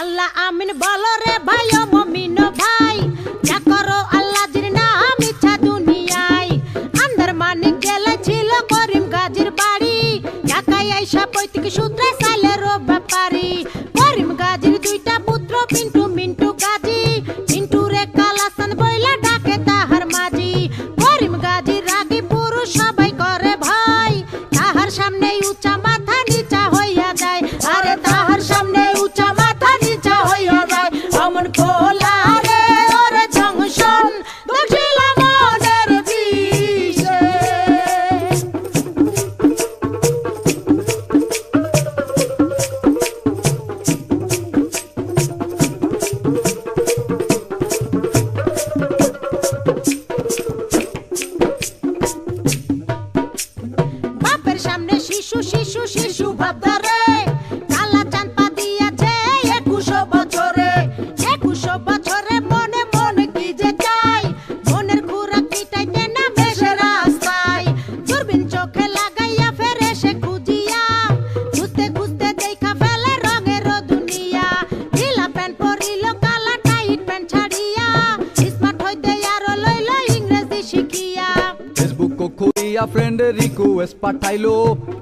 আল্লাহ আমিন বলো রে ভাই, ও মমিন ভাই। যা করো আল্লাহ জির নাম ইচ্ছা দুনিয়ায়। আন্দার মানে গেলে ছিল করিম গাজির বাড়ি। ঢাকায় আইসা পৈতৃক সূত্রে শিশু ভাবদারে কালা চাঁদ পা দিয়াছে একুশো বছরে একুশো বছরে মনে মনে কি যে চাই? মনের খুরা কিটাইতে না বেশে রাস্তায়। দূরবীন চোখে লাগাইয়া ফেরে সে খুঁজিয়া, খুঁজতে খুঁজতে দেখা ফেলে রঙের দুনিয়া। ঢিলা প্যান্ট পরিল, কালা টাইট প্যান্ট ছাড়িয়া, স্মার্ট হইতে আরও লইল ইংরেজি শিখিয়া। ফেসবুক করিয়া ফ্রেন্ড রিকোয়েস্ট পাঠাইলো।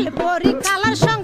লাল পরি কালার সঙ্গে